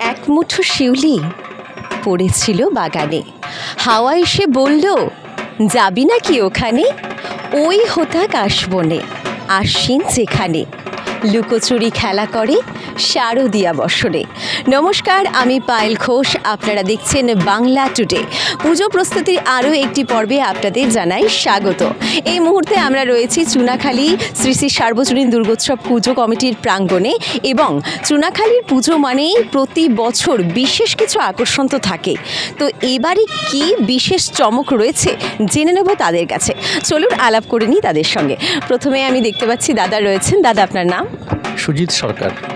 এক মুঠো শিউলি পড়েছিল বাগানে। হাওয়া এসে বলল, যাবি নাকি ওখানে? ওই হোতাক আসবনে আশ্বিন যেখানে। লুকোচুরি খেলা করে শারদিয়া বর্ষণে। নমস্কার, আমি পায়েল ঘোষ, আপনারা দেখছেন বাংলা টুডে। পুজো প্রস্তুতির আরও একটি পর্বে আপনাদের জানাই স্বাগত। এই মুহূর্তে আমরা রয়েছি চুনাখালী শ্রী শ্রী সার্বজনীন দুর্গোৎসব পুজো কমিটির প্রাঙ্গণে এবং চুনাখালীর পুজো মানেই প্রতি বছর বিশেষ কিছু আকর্ষণ তো থাকে। তো এবারে কি বিশেষ চমক রয়েছে জেনে নেব তাদের কাছে। চলুন আলাপ করে নিই তাদের সঙ্গে। প্রথমে আমি দেখতে পাচ্ছি দাদা রয়েছেন। দাদা, আপনার নাম? সুজিত সরকার।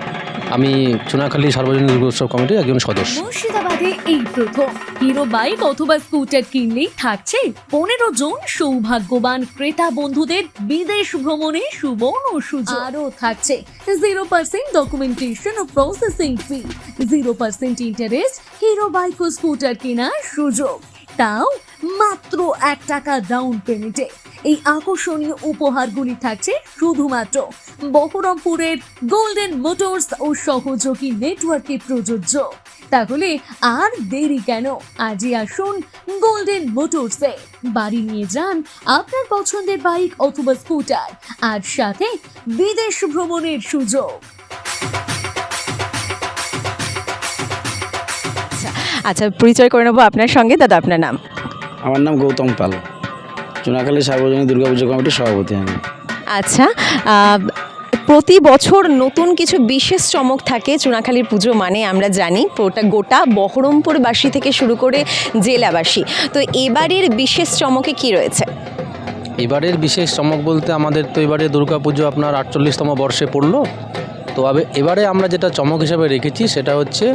আমি চুনাখালী সার্বজনীন দুর্গোৎসব কমিটির একজন সদস্য। মুর্শিদাবাদে এই প্রথম। হিরো বাইক অথবা স্কুটার কিনলেই থাকছে পনেরো জন সৌভাগ্যবান ক্রেতা বন্ধুদের বিদেশ ভ্রমণে সুবর্ণ সুযোগ। আরও থাকছে জিরো পার্সেন্ট ডকুমেন্টেশন ও processing fee zero percent interest Hero bike ও স্কুটার কেনার সুযোগ। তাও মাত্র এক টাকা ডাউন পেমেন্টে এই আকর্ষণীয় উপহারগুলি থাকছে শুধুমাত্র বহরমপুরের গোল্ডেন মোটরস ও সহযোগী নেটওয়ার্কে প্রযোজ্য। তাহলে আর দেরি কেন? আজই আসুন গোল্ডেন মোটরসে বাড়ি নিয়ে যান আপনার পছন্দের বাইক অথবা স্কুটার আর সাথে বিদেশ ভ্রমণের সুযোগ। আচ্ছা পরিচয় করে নেব আপনার সঙ্গে। দাদা আপনার নাম? আমার নাম গৌতম পাল। চুনাখালী সার্বজনীন দুর্গাপুজো কমিটির সভাপতি আমি। আচ্ছা প্রতি বছর নতুন কিছু বিশেষ চমক থাকে চুনাখালীর পুজো মানে আমরা জানি ওটা গোটা বহরমপুরবাসী থেকে শুরু করে জেলাবাসী। তো এবারের বিশেষ চমকে কি রয়েছে? এবারের বিশেষ চমক বলতে আমাদের তো এবারে দুর্গাপুজো আপনার আটচল্লিশতম বর্ষে পড়ল। তো এবারে আমরা যেটা চমক হিসাবে রেখেছি সেটা হচ্ছে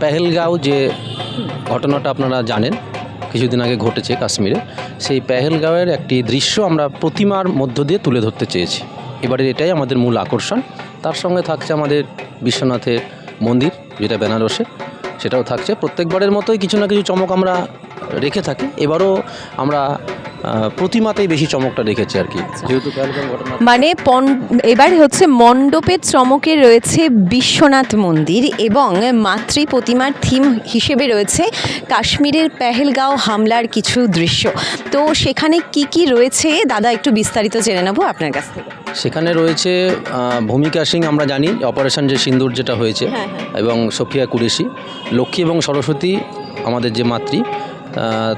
পেহেলগাঁও যে ঘটনাটা আপনারা জানেন কিছুদিন আগে ঘটেছে কাশ্মীরে। সেই পেহেলগাঁওয়ের একটি দৃশ্য আমরা প্রতিমার মধ্য দিয়ে তুলে ধরতে চেয়েছি। এবারে এটাই আমাদের মূল আকর্ষণ। তার সঙ্গে থাকছে আমাদের বিশ্বনাথের মন্দির, যেটা বেনারসে। সেটাও থাকছে। প্রত্যেকবারের মতোই কিছু না কিছু চমক আমরা রেখে থাকি। এবারও আমরা প্রতিমাতেই বেশি চমকটা রেখেছি আর কি যেহেতু মানে এবার হচ্ছে মণ্ডপের চমকে রয়েছে বিশ্বনাথ মন্দির এবং মাতৃ প্রতিমার থিম হিসেবে রয়েছে কাশ্মীরের পেহেলগাঁও হামলার কিছু দৃশ্য। তো সেখানে কি কি রয়েছে? দাদা একটু বিস্তারিত জেনে নেব আপনার কাছ থেকে। সেখানে রয়েছে ভূমিকা সিং আমরা জানি অপারেশন যে সিন্দুর যেটা হয়েছে হ্যাঁ, এবং সোফিয়া কুরেশি লক্ষ্মী এবং সরস্বতী আমাদের যে মাতৃ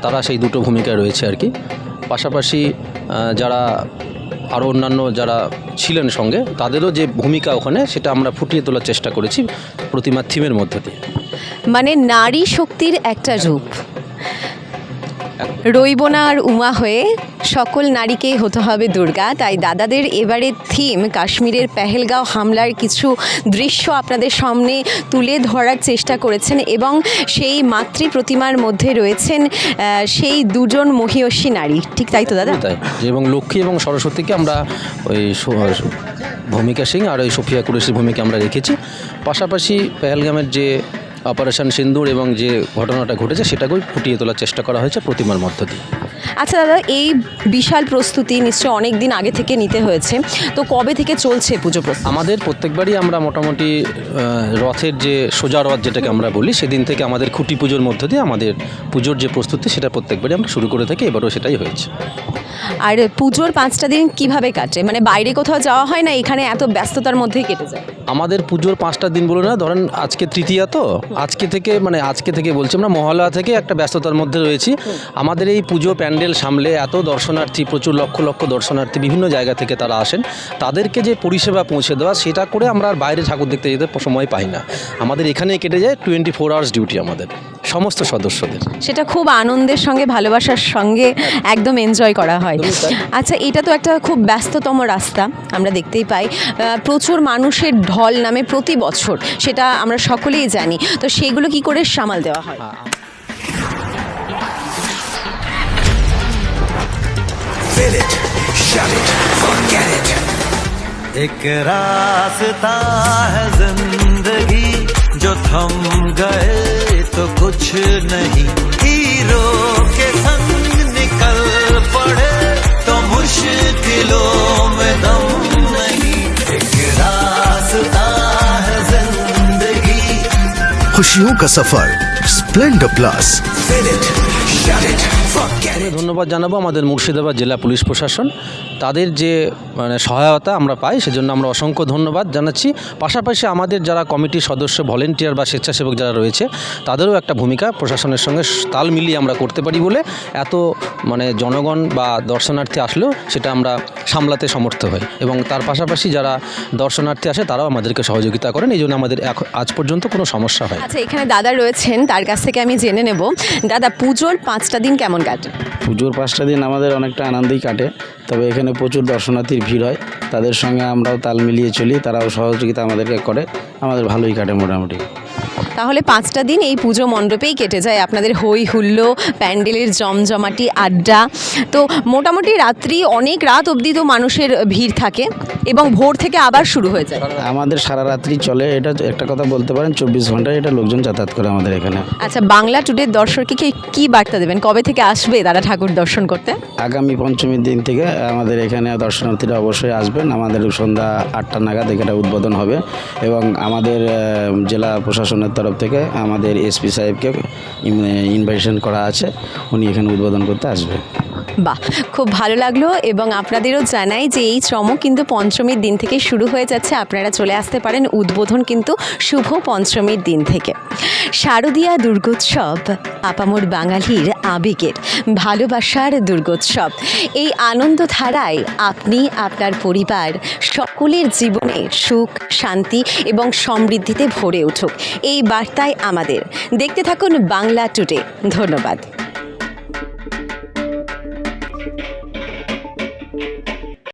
তারা সেই দুটো ভূমিকায় রয়েছে আর কি। পাশাপাশি যারা আরও অন্যান্য যারা ছিলেন সঙ্গে, তাদেরও যে ভূমিকা ওখানে, সেটা আমরা ফুটিয়ে তোলার চেষ্টা করেছি প্রতিমা থিমের মধ্যে দিয়ে। মানে নারী শক্তির একটা রূপ। রইব না আর উমা হয়ে। সকল নারীকেই হতে হবে দুর্গা। তাই দাদাদের এবারে থিম, কাশ্মীরের পেহেলগাঁও হামলার কিছু দৃশ্য আপনাদের সামনে তুলে ধরার চেষ্টা করেছেন এবং সেই মাতৃ প্রতিমার মধ্যে রয়েছেন সেই দুজন মহিয়সী নারী। ঠিক তাই তো, দাদা? তাই। এবং লক্ষ্মী এবং সরস্বতীকে আমরা ওই ভূমিকা সিং আর ওই সোফিয়া কুরেশির ভূমিকা আমরা রেখেছি। পাশাপাশি পেহেলগামের যে অপারেশন সিন্দুর এবং যে ঘটনাটা ঘটেছে সেটাকেও ফুটিয়ে তোলার চেষ্টা করা হয়েছে প্রতিমার মধ্য দিয়ে। আচ্ছা দাদা এই বিশাল প্রস্তুতি নিশ্চয় অনেক দিন আগে থেকে নিতে হয়েছে। তো কবে থেকে চলছে পুজো প্রস্তুতি? আমাদের প্রত্যেকবারই আমরা মোটামুটি রথের যে সোজা রথ যেটাকে আমরা বলি সেদিন থেকে আমাদের খুঁটি পুজোর মধ্য দিয়ে আমাদের পুজোর যে প্রস্তুতি সেটা প্রত্যেকবারই আমরা শুরু করে থাকি। এবারও সেটাই হয়েছে। আর পুজোর পাঁচটা দিন কীভাবে কাটে? মানে বাইরে কোথাও যাওয়া হয় না, এখানে এত ব্যস্ততার মধ্যেই কেটে যায়? আমাদের পুজোর পাঁচটা দিন বলে না, ধরেন আজকে তৃতীয়া তো, আজকে থেকে মানে আজকে থেকে বলছি আমরা মহালয়া থেকে একটা ব্যস্ততার মধ্যে রয়েছি। আমাদের এই পুজো প্যান্ডেল সামলে এত দর্শনার্থী, প্রচুর লক্ষ লক্ষ দর্শনার্থী বিভিন্ন জায়গা থেকে তারা আসেন। তাদেরকে যে পরিষেবা পৌঁছে দেওয়া, সেটা করে আমরা আর বাইরে ঠাকুর দেখতে যেতে সময় পাই না। আমাদের এখানেই কেটে যায় টোয়েন্টি ফোর আওয়ার্স ডিউটি আমাদের। সমস্ত সদস্যদের সেটা খুব আনন্দের সঙ্গে ভালোবাসার সঙ্গে একদম এনজয় করা হয় একদমই তাই। আচ্ছা এটা তো একটা খুব ব্যস্ততম রাস্তা আমরা দেখতেই পাই আহ, প্রচুর মানুষের ঢল নামে প্রতি বছর সেটা আমরা সকলেই জানি তো সেগুলো কি করে সামাল দেওয়া হয় Fill it, shut it, forget it. एक रास्ता है जिंदगी जो थम गए तो कुछ नहीं। हीरो के संग निकल पड़े तो मुश्किलों में दम नहीं। एक रास्ता है ज़िंदगी। खुशियों का सफ़र Splendor plus Feel it shut it fuck আমি ধন্যবাদ জানাব আমাদের মুর্শিদাবাদ জেলা পুলিশ প্রশাসন। তাদের যে মানে সহায়তা আমরা পাই, সেজন্য আমরা অসংখ্য ধন্যবাদ জানাচ্ছি। পাশাপাশি আমাদের যারা কমিটির সদস্য, ভলেন্টিয়ার বা স্বেচ্ছাসেবক যারা রয়েছে, তাদেরও একটা ভূমিকা প্রশাসনের সঙ্গে তাল মিলিয়ে আমরা করতে পারি বলে এত মানে জনগণ বা দর্শনার্থী আসলেও সেটা আমরা সামলাতে সমর্থ হই। এবং তার পাশাপাশি যারা দর্শনার্থী আসে, তারাও আমাদেরকে সহযোগিতা করেন। এই জন্য আমাদের আজ পর্যন্ত কোনো সমস্যা হয় আচ্ছা এখানে দাদা রয়েছেন, তার কাছ থেকে আমি জেনে নেব। দাদা, পুজোর পাঁচটা দিন কেমন কাটে? পুজোর পাঁচটা দিন আমাদের অনেকটা আনন্দই কাটে, তবে এখানে প্রচুর দর্শনার্থীর ভিড় হয়। তাদের সঙ্গে আমরাও তাল মিলিয়ে চলি, তারাও সহযোগিতা আমাদেরকে করে, আমাদের ভালোই কাটে মোটামুটি। তাহলে পাঁচটা দিন এই পুজো মণ্ডপেই কেটে যায় আপনাদের হই হুল্লো প্যান্ডেলের জমজমাটি আড্ডা। তো মোটামুটি রাত্রি অনেক রাত অবধি তো মানুষের ভিড় থাকে এবং ভোর থেকে আবার শুরু হয়ে যায়। আমাদের সারা রাত্রি চলে এটা একটা কথা বলতে পারেন চব্বিশ ঘন্টায় এটা লোকজন যাতায়াত করে আমাদের এখানে। আচ্ছা বাংলা টুডের দর্শককে কি বার্তা দেবেন? কবে থেকে আসবে তারা ঠাকুর দর্শন করতে? আগামী পঞ্চমীর দিন থেকে আমাদের এখানে দর্শনার্থীরা অবশ্যই আসবেন। আমাদের সন্ধ্যা আটটা নাগাদ এখানে উদ্বোধন হবে এবং আমাদের জেলা প্রশাসনের তরফ থেকে আমাদের এসপি সাহেবকে ইনভাইটেশন করা আছে। উনি এখানে উদ্বোধন করতে আসবে বাহ, খুব ভালো লাগল এবং আপনাদেরও জানাই যে এই চমক কিন্তু পঞ্চমীর দিন থেকে শুরু হয়ে যাচ্ছে। আপনারা চলে আসতে পারেন, উদ্বোধন কিন্তু শুভ পঞ্চমীর দিন থেকে। শারদীয়া দুর্গোৎসব আপামোর বাঙালির আবেগের ভালোবাসার দুর্গোৎসব। এই আনন্দ ধারায় আপনি, আপনার পরিবার সকলের জীবনে সুখ, শান্তি এবং সমৃদ্ধিতে ভরে উঠুক। এই বার্তায় আমাদের। দেখতে থাকুন বাংলা টুডে। ধন্যবাদ।